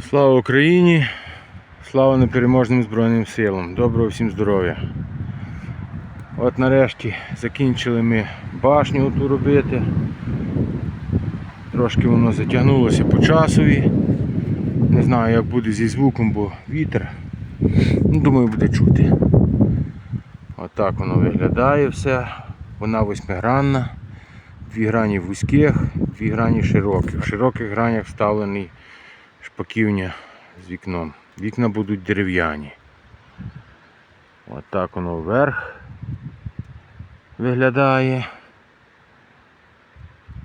Слава Україні! Слава непереможним Збройним силам! Доброго всім здоров'я! От нарешті закінчили ми башню ту робити. Трошки воно затягнулося по часові. Не знаю як буде зі звуком, бо вітер. Ну, думаю, буде чути. Отак воно виглядає все. Вона восьмигранна. Дві грані вузьких, дві грані широких. В широких гранях вставлений шпаківня з вікном. Вікна будуть дерев'яні. Отак воно вверх виглядає.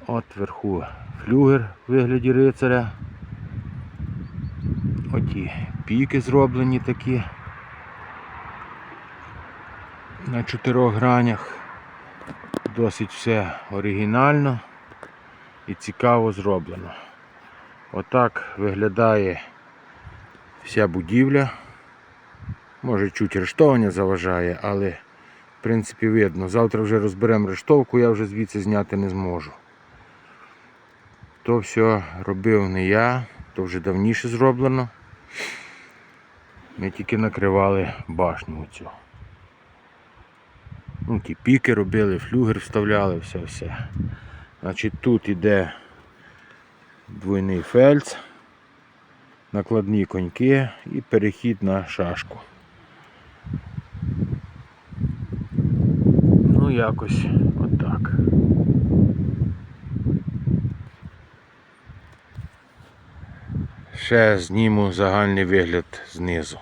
От вверху флюгер в вигляді рицаря. Оті піки зроблені такі на чотирьох гранях. Досить все оригінально і цікаво зроблено. Отак виглядає вся будівля. Може чуть рештовання заважає, але в принципі видно. Завтра вже розберемо рештовку, я вже звідси зняти не зможу. То все робив не я, то вже давніше зроблено. Ми тільки накривали башню оцю. Ну, ті піки робили, флюгер вставляли, все все. Значить тут іде двойний фельдс, накладні коньки і перехід на шашку. Ну якось отак. Ще зніму загальний вигляд знизу.